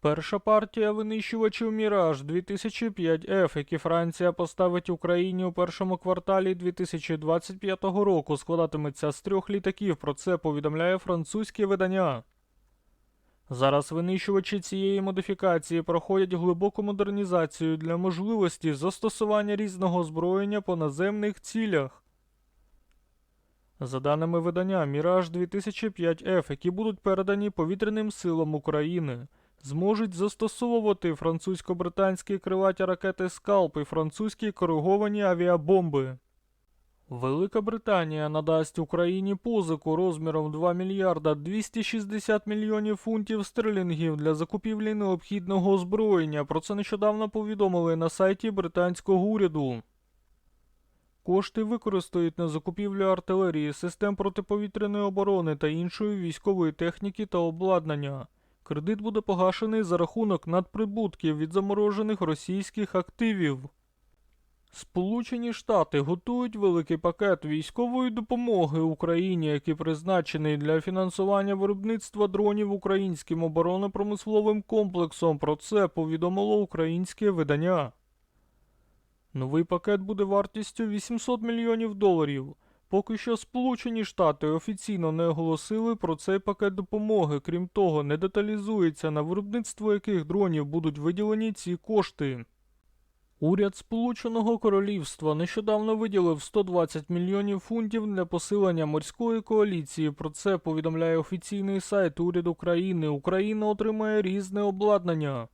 Перша партія винищувачів Міраж 2005F, які Франція поставить Україні у першому кварталі 2025 року, складатиметься з трьох літаків. Про це повідомляє французьке видання. Зараз винищувачі цієї модифікації проходять глибоку модернізацію для можливості застосування різного озброєння по наземних цілях. За даними видання, Міраж 2005F, які будуть передані повітряним силам України, зможуть застосовувати французько-британські крилаті ракети Скалп і французькі кориговані авіабомби. Велика Британія надасть Україні позику розміром 2 мільярда 260 мільйонів фунтів стерлінгів для закупівлі необхідного озброєння. Про це нещодавно повідомили на сайті британського уряду. Кошти використають на закупівлю артилерії, систем протиповітряної оборони та іншої військової техніки та обладнання. Кредит буде погашений за рахунок надприбутків від заморожених російських активів. Сполучені Штати готують великий пакет військової допомоги Україні, який призначений для фінансування виробництва дронів українським оборонно-промисловим комплексом. Про це повідомило українське видання. Новий пакет буде вартістю 800 мільйонів доларів. Поки що Сполучені Штати офіційно не оголосили про цей пакет допомоги. Крім того, не деталізується на виробництво яких дронів будуть виділені ці кошти. Уряд Сполученого Королівства нещодавно виділив 120 мільйонів фунтів для посилення морської коаліції. Про це повідомляє офіційний сайт уряду країни. Україна отримає різне обладнання.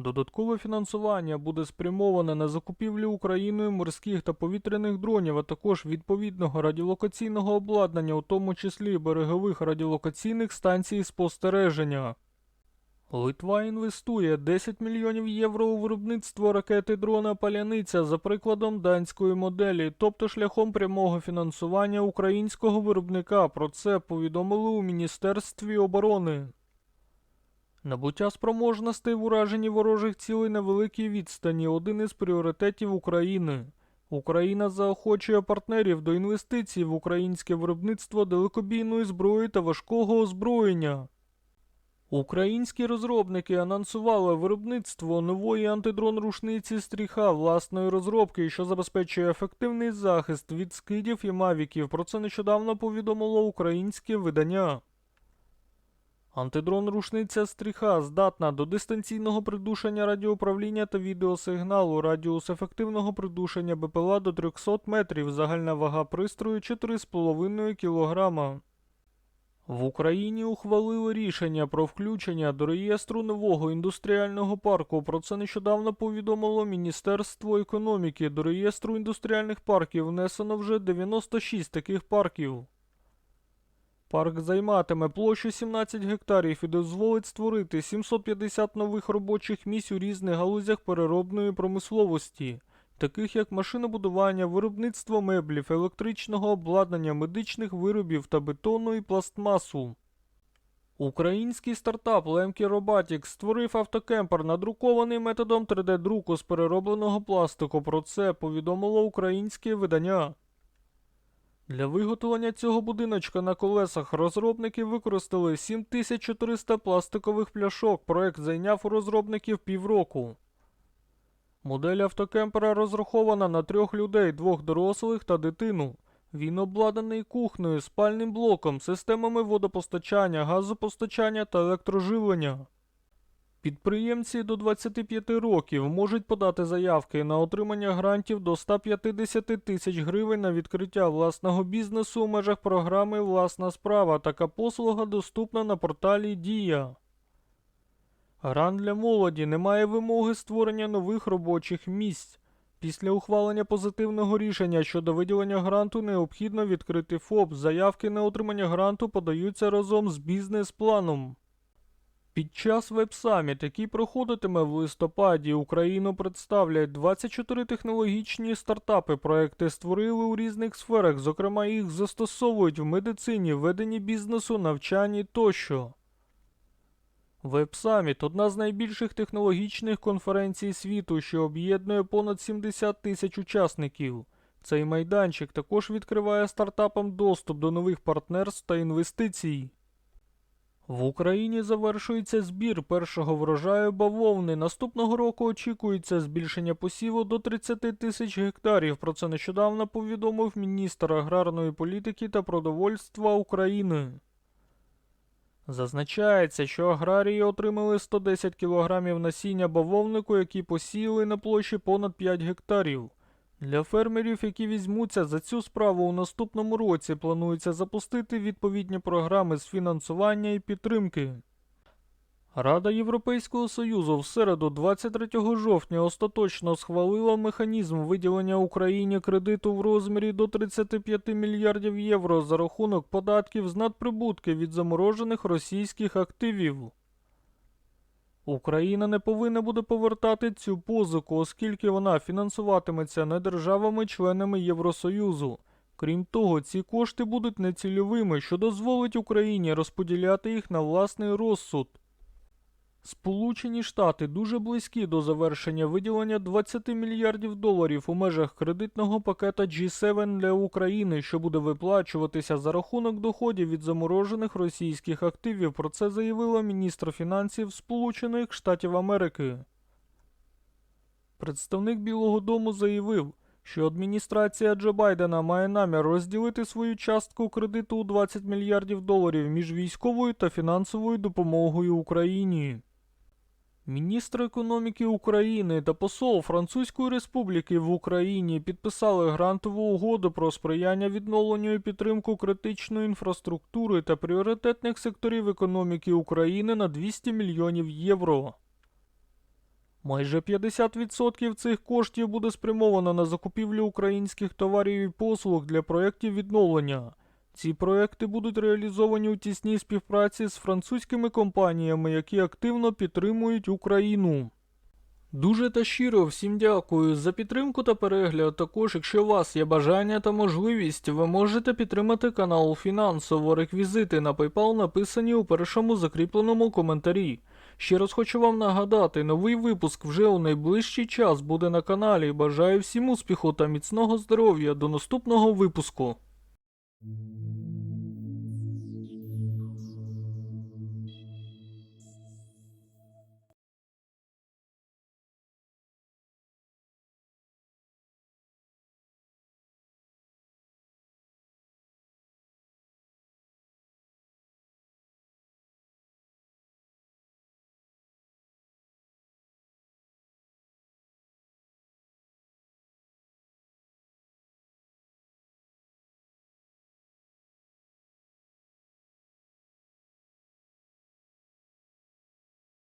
Додаткове фінансування буде спрямоване на закупівлю Україною морських та повітряних дронів, а також відповідного радіолокаційного обладнання, у тому числі берегових радіолокаційних станцій спостереження. Литва інвестує 10 мільйонів євро у виробництво ракети дрона Паляниця за прикладом данської моделі, тобто шляхом прямого фінансування українського виробника. Про це повідомили у Міністерстві оборони. Набуття спроможностей в ураженні ворожих цілей на великій відстані один із пріоритетів України. Україна заохочує партнерів до інвестицій в українське виробництво далекобійної зброї та важкого озброєння. Українські розробники анонсували виробництво нової антидрон-рушниці стріха власної розробки, що забезпечує ефективний захист від скидів і мавіків. Про це нещодавно повідомило українське видання. Антидрон-рушниця стріха здатна до дистанційного придушення радіоуправління та відеосигналу, радіус ефективного придушення БПЛА до 300 метрів, загальна вага пристрою 4,5 кг. В Україні ухвалили рішення про включення до реєстру нового індустріального парку. Про це нещодавно повідомило Міністерство економіки. До реєстру індустріальних парків внесено вже 96 таких парків. Парк займатиме площу 17 гектарів і дозволить створити 750 нових робочих місць у різних галузях переробної промисловості, таких як машинобудування, виробництво меблів, електричного обладнання, медичних виробів та бетону і пластмасу. Український стартап Lemke Robotics створив автокемпер, надрукований методом 3D-друку з переробленого пластику. Про це повідомило українське видання. Для виготовлення цього будиночка на колесах розробники використали 7400 пластикових пляшок. Проект зайняв у розробників півроку. Модель автокемпера розрахована на трьох людей, двох дорослих та дитину. Він обладнаний кухнею, спальним блоком, системами водопостачання, газопостачання та електроживлення. Підприємці до 25 років можуть подати заявки на отримання грантів до 150 тисяч гривень на відкриття власного бізнесу у межах програми Власна справа. Така послуга доступна на порталі Дія. Грант для молоді не має вимоги створення нових робочих місць. Після ухвалення позитивного рішення щодо виділення гранту необхідно відкрити ФОП. Заявки на отримання гранту подаються разом з бізнес-планом. Під час веб-саміт, який проходитиме в листопаді, Україну представлять 24 технологічні стартапи. Проекти створили у різних сферах, зокрема їх застосовують в медицині, веденні бізнесу, навчанні тощо. Веб-саміт – одна з найбільших технологічних конференцій світу, що об'єднує понад 70 тисяч учасників. Цей майданчик також відкриває стартапам доступ до нових партнерств та інвестицій. В Україні завершується збір першого врожаю бавовни. Наступного року очікується збільшення посіву до 30 тисяч гектарів. Про це нещодавно повідомив міністр аграрної політики та продовольства України. Зазначається, що аграрії отримали 110 кілограмів насіння бавовнику, які посіяли на площі понад 5 гектарів. Для фермерів, які візьмуться за цю справу у наступному році, планується запустити відповідні програми з фінансування і підтримки. Рада Європейського Союзу в середу 23 жовтня остаточно схвалила механізм виділення Україні кредиту в розмірі до 35 мільярдів євро за рахунок податків з надприбутки від заморожених російських активів. Україна не повинна буде повертати цю позику, оскільки вона фінансуватиметься не державами-членами Євросоюзу. Крім того, ці кошти будуть нецільовими, що дозволить Україні розподіляти їх на власний розсуд. Сполучені Штати дуже близькі до завершення виділення 20 мільярдів доларів у межах кредитного пакета G7 для України, що буде виплачуватися за рахунок доходів від заморожених російських активів. Про це заявила міністр фінансів Сполучених Штатів Америки. Представник Білого Дому заявив, що адміністрація Джо Байдена має намір розділити свою частку кредиту у 20 мільярдів доларів між військовою та фінансовою допомогою Україні. Міністр економіки України та посол Французької Республіки в Україні підписали грантову угоду про сприяння відновленню і підтримку критичної інфраструктури та пріоритетних секторів економіки України на 200 мільйонів євро. Майже 50% цих коштів буде спрямовано на закупівлю українських товарів і послуг для проєктів відновлення. Ці проекти будуть реалізовані у тісній співпраці з французькими компаніями, які активно підтримують Україну. Дуже та щиро всім дякую за підтримку та перегляд. Також, якщо у вас є бажання та можливість, ви можете підтримати канал фінансово. Реквізити на PayPal написані у першому закріпленому коментарі. Ще раз хочу вам нагадати, новий випуск вже у найближчий час буде на каналі. Бажаю всім успіху та міцного здоров'я. До наступного випуску. Thank you.